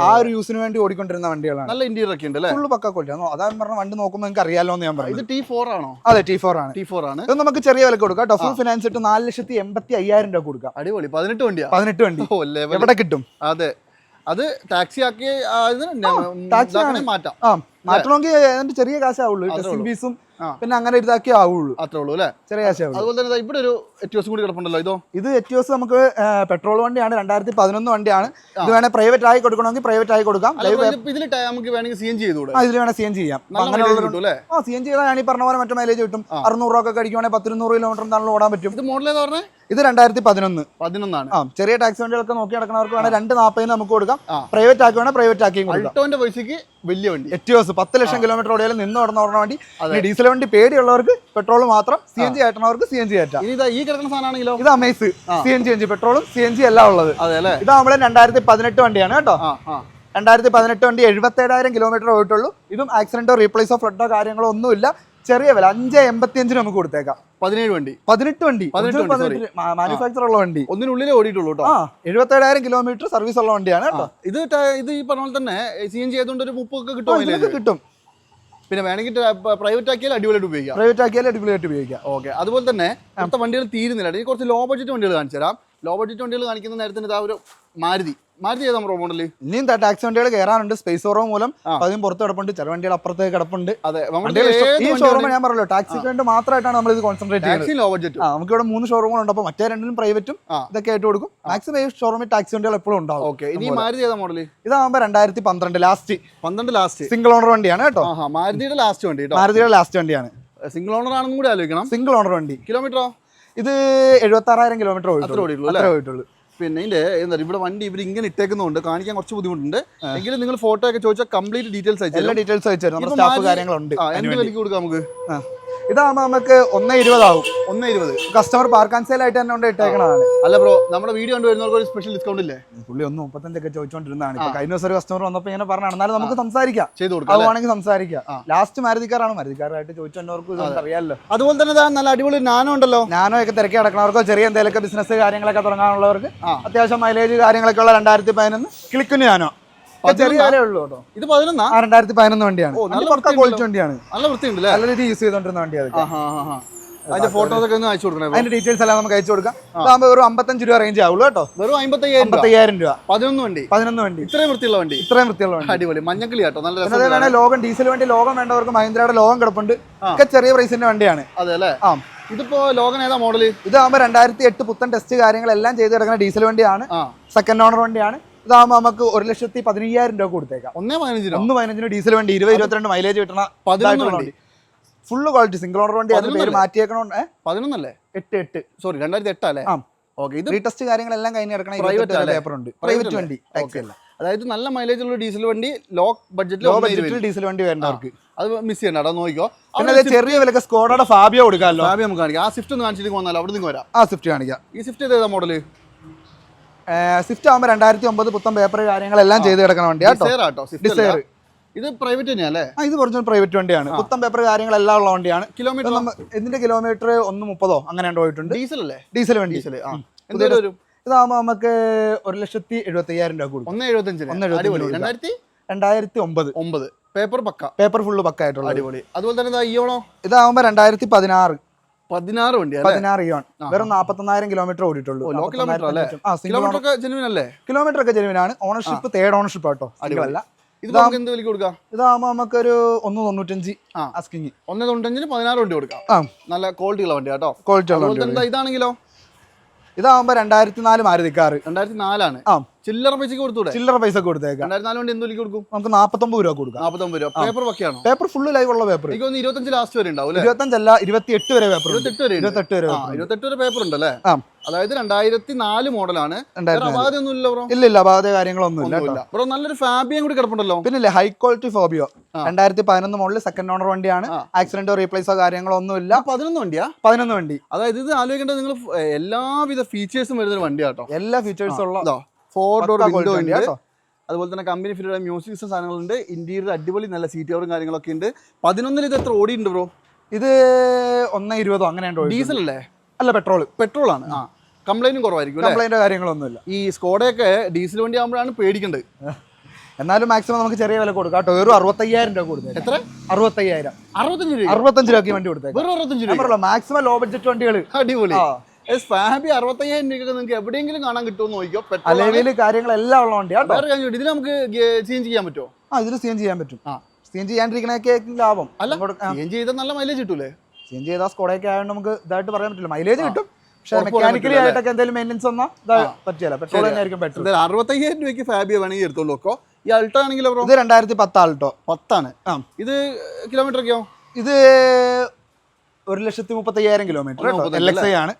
ആ ഒരു യൂസിന് വേണ്ടി ഓടിക്കൊണ്ടിരുന്ന വണ്ടികളാണ്. നല്ല ഇന്റീരിയർ ഒക്കെ ഉണ്ട് ഫുള്ള് പക്ക ക്വാളിറ്റി അതാണ് പറഞ്ഞ വണ്ടി നോക്കുമ്പോൾ നിങ്ങൾക്ക് അറിയാലോ എന്ന് ഞാൻ ഇത് പറഞ്ഞു ടി ഫോർ ആണോ? അതെ ടി ഫോർ ആണ്. ടി ഫോർ ആണ്. ഇത് നമുക്ക് ചെറിയ വില കൊടുക്കാം കേട്ടോ. ഫുൾ ഫിനാൻസ് ഇട്ട് നാല് ലക്ഷത്തി എൺപത്തി അയ്യായിരം രൂപ കൊടുക്കാം. അടിപൊളി. പതിനെട്ട് വണ്ടി പതിനെട്ട് വണ്ടി. എവിടെ കിട്ടും? അതെ. അത് ടാക്സി ആക്കി ഇത്. മാറ്റാം. മാറ്റണമെങ്കിൽ ചെറിയ കാശാവുള്ളൂ ടെസ്റ്റിംഗ് ഫീസും. പിന്നെ അങ്ങനെ ഇതാക്കി ആവുള്ളൂ. അത്രേ ഉള്ളൂ അല്ലേ? ചെറിയ കാശാവുള്ളൂ അതുപോലെ തന്നെ ഇവിടെ ഒരു എറ്റിയോസ് കൂടി കിടപ്പുണ്ടല്ലോ ഇതോ? ഇത് എറ്റിയോസ് നമുക്ക് പെട്രോൾ വണ്ടിയാണ് രണ്ടായിരത്തി പതിനൊന്ന് വണ്ടിയാണ്. ഇത് വേണേൽ പ്രൈവറ്റ് ആയി കൊടുക്കണമെങ്കിൽ പ്രൈവറ്റ് ആയി കൊടുക്കാം. ഇതിൽ- നമുക്ക് വേണമെങ്കിൽ സി എൻ ജി ചെയ്തുകൂടെ? ആ ഇതിൽ വേണേൽ സി എൻ ചെയ്യാം. അങ്ങനെ അങ്ങനെയുള്ള ആ സി എൻ ചെയ്താൽ ഈ പറഞ്ഞ പോലെ മറ്റു മൈലേജ് കിട്ടും. അറുന്നൂറ് രൂപ ഒക്കെ കഴിക്കുവാണെങ്കിൽ പത്തിരുന്നൂറ് കിലോമീറ്റർ എന്താണെങ്കിലും ഓടാൻ പറ്റും. ഇത് മോഡൽ ഏതാ പറഞ്ഞേ? ഇത് രണ്ടായിരത്തി പതിനൊന്ന് പതിനൊന്നാണ്. ആ ചെറിയ ടാക്സി വണ്ടികളൊക്കെ നോക്കി നടക്കുന്നവർക്ക് വേണേൽ രണ്ട് നാൽപ്പതിന് നമുക്ക് കൊടുക്കാം. പ്രൈവറ്റ് ആക്കി വേണേൽ പ്രൈവറ്റ് ആക്കിയും കൊടുക്കാം. അൾട്ടോന്റെ പൈസക്ക് വലിയ വണ്ടി. എറ്റിയോസ് പത്ത് ലക്ഷം കിലോമീറ്റർ ഓടിയാലും നിന്ന് ഓടുന്ന ഓടുന്ന വണ്ടി. ഡീസൽ വണ്ടി പേടിയുള്ളവർക്ക് പെട്രോൾ മാത്രം സി എൻ ജി ആയിട്ടുള്ളവർക്ക് സി എൻ ജി ആറ്റാം ഈ കിടക്കുന്ന സാധനമാണെങ്കിലോ? ഇത് Amaze C N G N G പെട്രോളും സി എൻ ജി എല്ലാം ഉള്ളത്. ഇത് ഇതാകുമ്പോൾ രണ്ടായിരത്തി പതിനെട്ട് വണ്ടിയാണ് കേട്ടോ. രണ്ടായിരത്തി പതിനെട്ട് വണ്ടി എഴുപത്തേഴായിരം കിലോമീറ്റർ പോയിട്ടുള്ളൂ ഇതും ആക്സിഡന്റോ റീപ്ലേസോ ഫ്ലഡോ കാര്യങ്ങളോ ഒന്നുമില്ല. ചെറിയ വില അഞ്ച് എൺപത്തി അഞ്ചിന് നമുക്ക് കൊടുത്തേക്കാം. പതിനേഴ് വണ്ടി. പതിനെട്ട് വണ്ടി. മാനുഫാക്ചർ ഉള്ള വണ്ടി. ഒന്നിനുള്ളിലേ ഓടിയിട്ടുള്ളൂ കേട്ടോ. എഴുപത്തി എഴുപത്തേഴായിരം കിലോമീറ്റർ സർവീസ് ഉള്ള വണ്ടിയാണ് ഇത് ഇത് ഈ പറഞ്ഞ പോലെ തന്നെ സി എൻ ജി ആയതുകൊണ്ട് ഒരു മുപ്പൊക്കെ ആ, കിട്ടും കിട്ടും. പിന്നെ വേണമെങ്കിൽ പ്രൈവറ്റ് ആക്കിയാൽ അടിപൊളിയായിട്ട് ഉപയോഗിക്കാം. പ്രൈവറ്റ് ആക്കിയാൽ അടിപൊളിയായിട്ട് ഉപയോഗിക്കാം. ഓക്കെ അതുപോലെ തന്നെ അടുത്ത വണ്ടികൾ തീരുന്നില്ല. കുറച്ച് ലോ ബഡ്ജറ്റ് വണ്ടികൾ കാണിച്ചു തരാം. ലോ ബഡ്ജറ്റ് വണ്ടികൾ കാണിക്കുന്ന നേരത്തിന് ഇതാ ഒരു മാരുതി. മാരുതി ചെയ്ത നമ്മുടെ മോഡൽ? ഇനിയും ടാക്സി വണ്ടികൾ കയറാനുണ്ട് സ്പേസ് ഓറോ മൂലം അതും പുറത്ത് കിടപ്പുണ്ട്. ചില വണ്ടികൾ അപ്പുറത്തേക്ക് കിടപ്പുണ്ട്. അതെ. ഈ ഷോറൂം ഞാൻ പറഞ്ഞല്ലോ ടാക്സിക്ക് വേണ്ടി മാത്രമായിട്ടാണ് നമ്മൾ ഇത് കോൺസെൻട്രേറ്റ് ചെയ്യുന്നത്. നമുക്ക് ഇവിടെ മൂന്ന് ഷോറൂമുകളുണ്ട് അപ്പോൾ മറ്റേ രണ്ടിലും പ്രൈവറ്റും ഇതൊക്കെ ആയിട്ട് കൊടുക്കും. മാക്സിമം ഈ ഷോറൂമിൽ ടാക്സി വണ്ടികൾ എപ്പോഴും ഉണ്ടാവും. ഓക്കെ ഇനി മാരുതി മോഡൽ മോഡൽ ഇതാകുമ്പോൾ രണ്ടായിരത്തി പന്ത്രണ്ട് ലാസ്റ്റ് പന്ത്രണ്ട് ലാസ്റ്റ് സിംഗിൾ ഓണർ വണ്ടിയാണ് കേട്ടോ. മാരുതിയുടെ ലാസ്റ്റ് വണ്ടി മാരുതിയുടെ ലാസ്റ്റ് വണ്ടിയാണ്. സിംഗിൾ ഓണർ ആണെന്നും കൂടി ആലോചിക്കണം. സിംഗിൾ ഓണർ വണ്ടി. കിലോമീറ്ററോ ഇത് എഴുപത്തി ആറായിരം കിലോമീറ്റർ ഓടിയിട്ടുള്ളൂ. പിന്നെ ഇതിന്റെ എന്താ ഇവിടെ വണ്ടി ഇവർ ഇങ്ങനെ ഇട്ടേക്കുന്നതുകൊണ്ട് കാണിക്കാൻ കുറച്ച് ബുദ്ധിമുട്ടുണ്ട് എങ്കിലും നിങ്ങൾ ഫോട്ടോ ഒക്കെ ചോദിച്ചാൽ കംപ്ലീറ്റ് ഡീറ്റെയിൽസ് എല്ലാ അയച്ചു ഡീറ്റെയിൽസ് അയച്ചു സ്റ്റാഫ് കാര്യങ്ങളുണ്ട് എന്ത്. വിലക്ക് കൊടുക്കാം നമുക്ക് ആ. ഇതാകുമ്പോൾ നമുക്ക് ഒന്ന് ഇരുപതാവും ഒന്ന് ഇരുപത്. കസ്റ്റമർ പാർക്ക് ആൻഡ് സെയിൽ ആയിട്ട് തന്നെ കൊണ്ട് ഇട്ടേക്കണതാണ് അല്ല ബ്രോ നമ്മുടെ വീഡിയോ കണ്ടു വരുന്നവർക്ക് ഒരു സ്പെഷ്യൽ ഡിസ്കൗണ്ട് ഇല്ലേ? പുള്ളി ഒന്ന് മുപ്പത്തഞ്ചൊക്കെ ചോദിച്ചോണ്ടിരുന്നതാണ്. ഇപ്പൊ കഴിഞ്ഞ ദിവസം ഒരു കസ്റ്റമർ വന്നപ്പോൾ ഇങ്ങനെ പറഞ്ഞാണ് എന്നാലും നമുക്ക് സംസാരിക്കാം. ചെയ്തു കൊടുക്കാം? അതുവാണെങ്കിൽ സംസാരിക്കാം. ലാസ്റ്റ് മാരുതിക്കാരാണ്. മാരുതിക്കാരായിട്ട് ചോദിച്ചവർക്ക് അറിയാമല്ലോ അതുപോലെ തന്നെ നല്ല അടിപൊളി നാനോ ഉണ്ടല്ലോ. നാനോ ഒക്കെ തിരക്കി നടക്കണവർക്കോ ചെറിയ എന്തെങ്കിലുമൊക്കെ ബിസിനസ് കാര്യങ്ങളൊക്കെ തുടങ്ങാനുള്ളവർക്ക് അത്യാവശ്യം മൈലേജ് കാര്യങ്ങളൊക്കെ ഉള്ള രണ്ടായിരത്തി പതിനൊന്ന് കിളിക്കുന്നു ഞാനോ ഇത് പതിനൊന്നാ? രണ്ടായിരത്തി പതിനൊന്ന് വണ്ടിയാണ്. നല്ല പക്ക ക്വാളിറ്റി വണ്ടിയാണ്. നല്ല വൃത്തിയുണ്ട് നല്ല രീതി യൂസ് ചെയ്തോണ്ടിരുന്ന വണ്ടി അത് ആഹാ, ആഹാ. അതിന്റെ ഫോട്ടോസ് ഒക്കെ ഒന്ന് അയച്ചു കൊടുക്കണേ അതിന്റെ ഡീറ്റെയിൽസ് എല്ലാം നമുക്ക് അയച്ചു കൊടുക്കാം. ഇതാകുമ്പോൾ ഒരു അമ്പത്തഞ്ച് രൂപ റേഞ്ച് ആവുള്ളൂ കേട്ടോ. വെറും അമ്പത്തയ്യായിരം രൂപ. പതിനൊന്ന് വണ്ടി. പതിനൊന്ന് വണ്ടി. ഇത്രയും വൃത്തിയുള്ള വണ്ടി. ഇത്രയും വൃത്തിയുള്ള വണ്ടി. അടിപൊളി. മഞ്ഞക്കിളി കേട്ടോ. നല്ല വേണേൽ ലോകം ഡീസൽ വണ്ടി ലോകം വേണ്ടവർക്ക് മഹീന്ദ്രയുടെ ലോകം കിടപ്പുണ്ട്. ഒക്കെ ചെറിയ പ്രൈസിന്റെ വണ്ടിയാണ്. അതെ അല്ലേ? ആ. ഇതിപ്പോ ലോകൻ ഏതാ മോഡൽ ഇതാകുമ്പോൾ രണ്ടായിരത്തി എട്ട് പുത്തൻ ടെസ്റ്റ് കാര്യങ്ങളെല്ലാം ചെയ്ത് കിടക്കുന്ന ഡീസൽ വണ്ടിയാണ്. സെക്കൻഡ് ഓണർ വണ്ടിയാണ്. ഇതാകുമ്പോൾ നമുക്ക് ഒരു ലക്ഷത്തി പതിനയ്യായിരം രൂപ കൊടുത്തേക്കാം. ഒന്നേ രൂപ ഒന്ന് പതിനഞ്ചിന് ഡീസൽ വണ്ടി ഇരുപത് ഇരുപത്തിരണ്ട് മൈലേജ് കിട്ടണ പതിനൊന്ന് വണ്ടി. ഫുള്ള് ക്വാളിറ്റി സിംഗിൾ ഓണർ വണ്ടി അതിന് പേര് പതിനൊന്നല്ലേ? മാറ്റിയേക്കണോണ്ട് ഏ? പതിനൊന്നല്ലേ? എട്ട് എട്ട്. സോറി രണ്ടായിരത്തി എട്ടല്ലേ? ഓക്കെ ഇത് റീടെസ്റ്റ് കാര്യങ്ങളെല്ലാം കഴിഞ്ഞ് ഇറക്കണം പ്രൈവറ്റ്? പേപ്പർ ഉണ്ട്. പ്രൈവറ്റ് വണ്ടി. ടാക്സി അല്ല. അതായത് നല്ല മൈലേജ് ഉള്ള ഡീസൽ വണ്ടി ലോ ബഡ്ജറ്റിൽ ലോ ബഡ്ജറ്റിൽ ഡീസൽ വണ്ടി വേണ്ടവർക്ക് അത് മിസ് ചെയ്യണ്ട കേട്ടോ നോക്കിക്കോ. പിന്നെ അതേ ചെറിയ വിലക്ക് സ്കോഡയുടെ ഫാബിയ കൊടുക്കാമല്ലോ ഫാബിയ നമുക്ക് കാണിക്കാം. ആ സ്വിഫ്റ്റ് ഒന്ന് കാണിച്ചിട്ട് വന്നാലോ അവിടെ നിന്ന് വരാം ആ സ്വിഫ്റ്റ് കാണിക്കാം. ഈ സ്വിഫ്റ്റ് ഏതാ മോഡൽ സ്വിഫ്റ്റ് ആകുമ്പോൾ രണ്ടായിരത്തി ഒമ്പത് പുത്തൻ പേപ്പർ കാര്യങ്ങളെല്ലാം ചെയ്ത് കിടക്കണ വണ്ടിയാട്ടോ ഡിസൈർ. ഇത് പ്രൈവറ്റ് തന്നെയാ അല്ലേ? ആ ഇത് ഒറിജിനൽ പ്രൈവറ്റ് വണ്ടിയാണ്. പുത്തൻ പേപ്പർ കാര്യങ്ങളെല്ലാം ഉള്ള വണ്ടിയാണ്. കിലോമീറ്റർ ഇതിന്റെ കിലോമീറ്റർ ഒന്ന് മുപ്പതോ അങ്ങനെ പോയിട്ടുണ്ട്. ഡീസൽ അല്ലേ? ഡീസൽ വണ്ടി. ഡീസൽ ഇതാകുമ്പോൾ നമുക്ക് ഒരു ലക്ഷത്തി എഴുപത്തി അയ്യായിരം രൂപ കൂടും ഒന്ന് എഴുപത്തഞ്ചിന്? ഒന്ന് എഴുപത്തി. രണ്ടായിരത്തി രണ്ടായിരത്തി? ഒമ്പത് ഒമ്പത്. പേപ്പർ പക്ക. പേപ്പർ ഫുള്ള് പക്കായിട്ടുള്ള അടിപൊളി. അതുപോലെ തന്നെ ഇയോണോ ഇതാകുമ്പോൾ രണ്ടായിരത്തി പതിനാറ് പതിനാറ് വണ്ടി പതിനാറ് ഇയോൺ വെറും നാപ്പത്തൊന്നായിരം കിലോമീറ്റർ ഓടിയിട്ടുള്ളൂ. കിലോമീറ്റർ ഒക്കെ ജെനുവിൻ ഓണർഷിപ്പ് തേർഡ് ഓണർഷിപ്പ് കേട്ടോ സിംഗിൾ അല്ല. ഇത് നമുക്ക് എന്ത് വിലക്ക് കൊടുക്കാം? ഇതാകുമ്പോൾ നമുക്കൊരു ഒന്ന് തൊണ്ണൂറ്റഞ്ച്. അസ്കിങ് ഒന്ന് തൊണ്ണൂറ്റഞ്ചിന് പതിനാറ് വണ്ടി കൊടുക്കാം. നല്ല ക്വാളിറ്റി ഉള്ള വണ്ടി കേട്ടോ ക്വാളിറ്റി ഉള്ള ഇതാണെങ്കിലോ? ഇതാകുമ്പോ രണ്ടായിരത്തി നാല് മാരുതി കാർ രണ്ടായിരത്തി നാലാണ് ആ. ചില്ലറ പൈസക്ക് കൊടുത്തൂടെ? ചില്ലറ പൈസ കൊടുത്തേക്കാം. രണ്ടായിരത്തി നാല് വണ്ടി എന്ത് വിലക്ക് കൊടുക്കും? നമുക്ക് നാൽപ്പത്തൊമ്പത് രൂപ കൊടുക്കാം. നാൽപ്പത്തൊമ്പത് രൂപ. പേപ്പർ പക്കയാണോ പേപ്പർ ഫുൾ ലൈവ് ഉള്ള പേപ്പർ എനിക്ക് തോന്നുന്നു ഇരുപത്തഞ്ച് ലാസ്റ്റ് വരെ ഉണ്ടാവും അല്ലേ? ഇരുപത്തഞ്ചല്ല ഇരുപത്തിയെട്ട് വരെ പേപ്പർ ഇരുപത്തെട്ട് വരെ. ഇരുപത്തെട്ട് വരെ പേപ്പർ paper ഉണ്ട്. ഇരുപത്തെട്ട് വരെ പേപ്പർ ഉണ്ടല്ലേ അതായത് രണ്ടായിരത്തി നാല് മോഡലാണ്. ഇല്ല ഇല്ല അപാധ കാര്യങ്ങളൊന്നും ഇല്ല ബ്രോ നല്ലൊരു ഫാബിയും കൂടി കിടപ്പുണ്ടല്ലോ. പിന്നെ ഹൈ ക്വാളിറ്റി ഫോബിയോ. രണ്ടായിരത്തി പതിനൊന്ന് മോഡൽ സെക്കൻഡ് ഓണർ വണ്ടിയാണ്. ആക്സിഡന്റോ റീപ്ലേസോ കാര്യങ്ങളോ ഒന്നും ഇല്ല. പതിനൊന്ന് വണ്ടിയാ? പതിനൊന്ന് വണ്ടി. അതായത് ഇത് ആലോചിക്കേണ്ടത് നിങ്ങൾ എല്ലാവിധ ഫീച്ചേഴ്സും വരുന്ന ഒരു വണ്ടിയാട്ടോ എല്ലാ ഫീച്ചേഴ്സും ഉള്ള ഇതോ. ഫോർ ഡോർ വിൻഡോ ഉണ്ട്. കേട്ടോ. അതുപോലെ തന്നെ കമ്പനി ഫിറ്റ് മ്യൂസിക് സിസ്റ്റം സാധനങ്ങളുണ്ട്. ഇന്റീരിയർ അടിപൊളി നല്ല സീറ്റ് കവറും കാര്യങ്ങളൊക്കെ ഉണ്ട്. പതിനൊന്നിൽ ഇത് എത്ര ഓടിയുണ്ട് ബ്രോ ഇത് ഒന്ന് ഇരുപതോ അങ്ങനെ ഉണ്ടോ ഡീസൽ അല്ലേ? അല്ല പെട്രോൾ പെട്രോൾ ആണ് ആ കംപ്ലൈന്റും കുറവായിരിക്കും കംപ്ലൈന്റ് കാര്യങ്ങളൊന്നുമില്ല. ഈ സ്കോഡയൊക്കെ ഡീസൽ വണ്ടി ആകുമ്പോഴാണ് പേടിക്കേണ്ടത്. എന്നാലും മാക്സിമം നമുക്ക് ചെറിയ വില കൊടുക്കാം കേട്ടോ. ഒരു അറുപത്തയ്യായിരം രൂപ കൊടുത്തേക്കാം. എത്ര? അറുപത്തയ്യായിരം. അറുപത്തഞ്ച് രൂപ അറുപത്തഞ്ച് രൂപയ്ക്ക് വണ്ടി കൊടുത്തേക്കാം. വെറും അറുപത്തഞ്ച് രൂപ മാക്സിമം ലോ ബഡ്ജറ്റ് വണ്ടികൾ അടിപൊളി. ഫാബി അറുപത്തയ്യായിരം രൂപയ്ക്ക് നിങ്ങൾക്ക് എവിടെയെങ്കിലും കാണാൻ കിട്ടുമെന്ന് നോക്കിയോ അലവിൽ കാര്യങ്ങളെല്ലാം ഉള്ള വണ്ടിയാണ് വേറെ കാര്യം ഇതിൽ നമുക്ക് ചേഞ്ച് ചെയ്യാൻ പറ്റുമോ ആ ഇതിന് ചേഞ്ച് ചെയ്യാൻ പറ്റും. ആ. എൻ ചെയ്യാണ്ടിരിക്കണൊക്കെ ലാഭം. അല്ല ചേഞ്ച് ചെയ്താൽ നല്ല മൈലേജ് കിട്ടൂലേ? ചേഞ്ച് ചെയ്താൽ സ്കോഡൊക്കെ ആയതുകൊണ്ട് നമുക്ക് ഇതായിട്ട് പറയാൻ പറ്റില്ല. മൈലേജ് കിട്ടും. പക്ഷെ മെക്കാനിക്കലി ആയിട്ടൊക്കെ എന്തെങ്കിലും മെയിന്റെനൻസ് വന്നാൽ പറ്റില്ല പെട്രോൾ തന്നെ ആയിരിക്കും ബെറ്റർ അറുപത്തയ്യായിരം രൂപയ്ക്ക് ഫാബിയ വേണമെങ്കിൽ എടുത്തോളൂ ഒക്കെ ഈ അൾട്ടോ ആണെങ്കിലോ ബ്രോ ഇത് രണ്ടായിരത്തി പത്താൾട്ടോ പത്താണ്. ആ. ഇത് കിലോമീറ്റർ ഒക്കെയോ? ഇത് ഒരു ലക്ഷത്തി മുപ്പത്തയ്യായിരം കിലോമീറ്റർ എൽ എക്സ് ഐ ആണ്.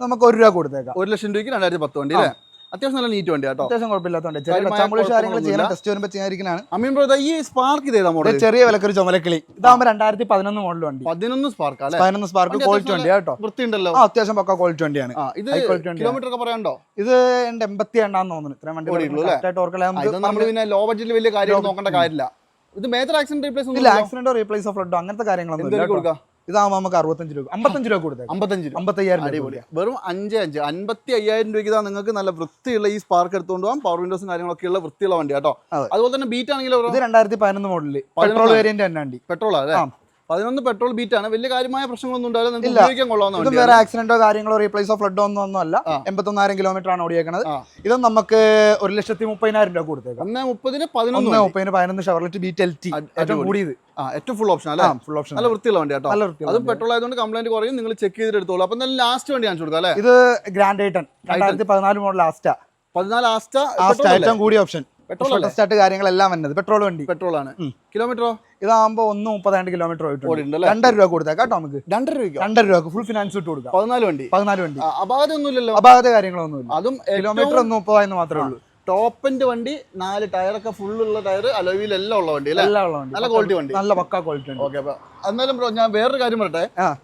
നമുക്ക് ഒരു രൂപ കൊടുത്തേക്കാം. ഒരു ലക്ഷം രൂപയ്ക്ക് രണ്ടായിരത്തി പത്ത് വണ്ടി അല്ലേ? അത്യാവശ്യം നല്ല നീറ്റ് വണ്ടി കേട്ടോ. അത്യാവശ്യം കുഴപ്പമില്ലാത്ത ചെറിയ കാര്യമായ ചെയ്യണം ടെസ്റ്റ് വരുമ്പോൾ ചെയ്യാതിരിക്കണാണ് അമീൻ ബ്രോ ഈ സ്പാർക്ക് ചെയ്താ ഇത് മോഡൽ ചെറിയ വിലക്കൊരു ചുമലക്കിളി. ഇതാകുമ്പോൾ രണ്ടായിരത്തി പതിനൊന്ന് മോഡൽ വണ്ടി. പതിനൊന്ന് സ്പാർക്ക് പതിനൊന്ന് സ്പാർക്ക് ക്വാളിറ്റി വണ്ടി കേട്ടോ. വൃത്തിയുണ്ടല്ലോ. ആ അത്യാവശ്യം പക്ക ക്വാളിറ്റി വണ്ടിയാണ്. ഇത്. കിലോമീറ്റർ ഒക്കെ പറയാണ്ടോ ഇത് എന്റെ എൺപത്തി രണ്ടാന്ന് തോന്നുന്നു. ഇത്രയും വണ്ടി നമ്മൾ പിന്നെ ലോ ബഡ്ജറ്റിൽ വലിയ കാര്യം നോക്കേണ്ട കാര്യമില്ല. ഇത് മേജർ ആക്സിഡന്റ് റീപ്ലേസ് ഇല്ല ആക്സിഡന്റോ റീപ്ലേസ് ഓഫ് ഫ്ലഡോ അങ്ങനത്തെ കാര്യങ്ങളൊന്നും കൊടുക്കാം. ഇതാകുമ്പോൾ നമുക്ക് അറുപത്തഞ്ച് രൂപ അമ്പത്തഞ്ച് രൂപ കൊടുത്തേക്കാം. അമ്പത്തഞ്ച് രൂപ. അമ്പത്തയ്യായിരം രൂപ അടിപൊളി. വെറും അഞ്ച് അഞ്ച് അൻപത്തി അയ്യായിരം രൂപയ്ക്ക് ഇതാ നിങ്ങൾക്ക് നല്ല വൃത്തിയുള്ള ഈ സ്പാർക്ക് എടുത്തുകൊണ്ട് പോകാം പവർ വിൻഡോസും കാര്യങ്ങളൊക്കെ ഉള്ള വൃത്തിയുള്ള വണ്ടി കേട്ടോ. അതുപോലെ തന്നെ ബീറ്റ് ആണെങ്കിൽ ഇത് രണ്ടായിരത്തി പതിനൊന്ന് മോഡലിൽ പെട്രോൾ വേരിയന്റ് തന്നെ വണ്ടി. പെട്രോൾ അല്ലേ? ആ. പതിനൊന്ന് പെട്രോൾ ബീറ്റ് ആണ് വലിയ കാര്യമായ പ്രശ്നങ്ങളൊന്നും ഉണ്ടാവില്ല. നിങ്ങൾക്ക് ഉപയോഗിക്കാൻ കൊള്ളാവുന്ന വേറെ ആക്സിഡന്റോ കാര്യങ്ങളോ റീപ്ലേസ് ഓഫ് ഫ്ലഡോ ഒന്നും ഒന്നും അല്ല. എൺപത്തൊന്നായിരം കിലോമീറ്റർ ആണ് ഓടിയേക്കുന്നത് ഇത് നമുക്ക് ഒരു ലക്ഷത്തി മുപ്പതിനായിരം രൂപ കൊടുത്തേക്കാം. ഒന്ന് മുപ്പതിന് പതിനൊന്ന്. മുപ്പതിന് പതിനൊന്ന് ഷവർലെറ്റ് ബീറ്റ് എൽ ടി ഏറ്റവും കൂടിയത്. ആ ഏറ്റവും ഫുൾ ഓപ്ഷൻ അല്ലേ? ഫുൾ ഓപ്ഷൻ നല്ല വൃത്തിയുള്ള വണ്ടി കേട്ടോ അതും പെട്രോൾ ആയതുകൊണ്ട് കംപ്ലൈന്റ് കുറയും. നിങ്ങൾ ചെക്ക് ചെയ്തിട്ട് എടുത്തോളൂ. അപ്പൊ നല്ല ലാസ്റ്റ് വണ്ടി കാണിച്ചു കൊടുക്കാം അല്ലേ? ഇത് ഗ്രാൻഡ് ഐട്ടൺ രണ്ടായിരത്തി പതിനാല് മോഡൽ ആസ്റ്റ പതിനാല് ആസ്റ്റ ആസ്റ്റ ഏറ്റവും കൂടിയ ഓപ്ഷൻ പെട്രോൾ സ്റ്റാർട്ട് കാര്യങ്ങളെല്ലാം വന്നത്. പെട്രോൾ വണ്ടി. പെട്രോൾ ആണ്. കിലോമീറ്ററോ ഇതാകുമ്പോൾ ഒന്ന് മുപ്പതാണ്ട് കിലോമീറ്റർ ആയിട്ടുണ്ട് രണ്ടര രൂപ കൊടുത്താൽ കേട്ടോ നമുക്ക്. രണ്ടര രൂപ രണ്ടര രൂപ ഫുൾ ഫിനാൻസ് ഇട്ട് കൊടുക്കാം. പതിനാല് വണ്ടി? പതിനാല് വണ്ടി. അപാകത ഒന്നുമില്ലല്ലോ. അപാകത കാര്യങ്ങളൊന്നുമില്ല. അതും കിലോമീറ്റർ ഒന്ന് മുപ്പതായെന്ന് മാത്രമേ ഉള്ളൂ. ടോപ്പിന്റെ വണ്ടി നാല് ടയറൊക്കെ ഫുള്ളുള്ള ടയർ അലോവിയിൽ എല്ലാം ഉള്ള വണ്ടി എല്ലാം ഉള്ള വണ്ടി. നല്ല ക്വാളിറ്റി വണ്ടി. നല്ല പക്കാ ക്വാളിറ്റി ഉണ്ട് ഓക്കെ അപ്പൊ എന്നാലും ബ്രോ ഞാൻ വേറൊരു കാര്യം പറയട്ടെ?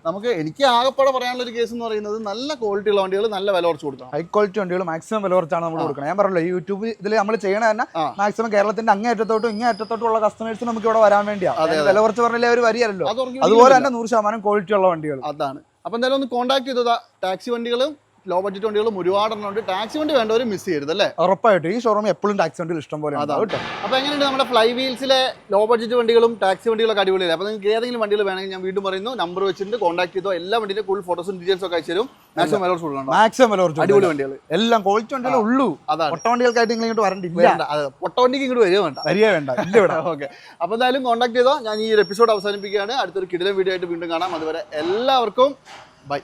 നമുക്ക് എനിക്ക് ആകപ്പാടെ പറയാനുള്ള ഒരു കേസ് എന്ന് പറയുന്നത് നല്ല ക്വാളിറ്റി ഉള്ള വണ്ടികൾ നല്ല വില കുറച്ച് കൊടുക്കണം. ഹൈ ക്വാളിറ്റി വണ്ടികൾ മാക്സിമം വില കുറച്ചാണ് നമ്മൾ കൊടുക്കണം. ഞാൻ പറഞ്ഞല്ലോ യൂട്യൂബ് ഇതിൽ നമ്മൾ ചെയ്യണ തന്നെ മാക്സിമം കേരളത്തിന്റെ അങ്ങേ അറ്റത്തോട്ടും ഇങ്ങേ അറ്റത്തോട്ടും ഉള്ള കസ്റ്റമേഴ്സ് നമുക്ക് ഇവിടെ വരാൻ വേണ്ടിയാണ് വില കുറച്ച് പറഞ്ഞാലേ ഒരു വരികയല്ലോ അത് അതുപോലെ തന്നെ നൂറ് ശതമാനം ക്വാളിറ്റി ഉള്ള വണ്ടികൾ അതാണ്. അപ്പൊ എന്തായാലും ഒന്ന് കോൺടാക്ട് ചെയ്തതാ ടാക്സി വണ്ടികളും. ലോ ബഡ്ജറ്റ് വണ്ടികളും ഒരുപാടെണ്ണം ഉണ്ട്. ടാക്സി വണ്ടി വേണ്ടവർ മിസ് ചെയ്യരുത് അല്ലേ? ഉറപ്പായിട്ട്. ഈ ഷോറൂം എപ്പോഴും ടാക്സി വണ്ടികൾ ഇഷ്ടം പോലെ അതാണ്. ഉണ്ടാവും കേട്ടോ. അപ്പൊ എങ്ങനെയുണ്ട് നമ്മുടെ ഫ്ലൈ വീൽസിലെ ലോ ബഡ്ജറ്റ് വണ്ടികളും ടാക്സി വണ്ടികളൊക്കെ അടിപൊളിയല്ലേ? അപ്പൊ നിങ്ങൾക്ക് ഏതെങ്കിലും വണ്ടികൾ വേണമെങ്കിൽ ഞാൻ വീണ്ടും പറയുന്നു. നമ്പർ വെച്ചിട്ട് കോൺടാക്ട് ചെയ്തോ എല്ലാ വണ്ടിയുടെ ഫുൾ ഫോട്ടോസും ഡീറ്റെയിൽസ് ഒക്കെ അയച്ചു തരും. മാക്സിമം വില കുറച്ച് കൊടുക്കണം. മാക്സിമം വില കുറച്ച് അടിപൊളി വണ്ടികൾ. വണ്ടികൾ എല്ലാം ക്വാളിറ്റി വണ്ടികളെ ഉള്ളൂ. അതാണ്. പൊട്ട വണ്ടികൾക്കായിട്ട് നിങ്ങൾ ഇങ്ങോട്ട് വരണ്ടില്ല അതെ പൊട്ട വണ്ടിക്ക് ഇങ്ങോട്ട് വരിക വേണ്ട. വരിക വേണ്ട. ഇല്ല ഇവിടെ. ഓക്കെ അപ്പോൾ എന്തായാലും കോൺടാക്ട് ചെയ്തോ. ഞാൻ ഈ ഒരു എപ്പിസോഡ് അവസാനിപ്പിക്കുകയാണ്. അടുത്തൊരു കിടിലൻ വീഡിയോ ആയിട്ട് വീണ്ടും കാണാം. അതുവരെ എല്ലാവർക്കും ബൈ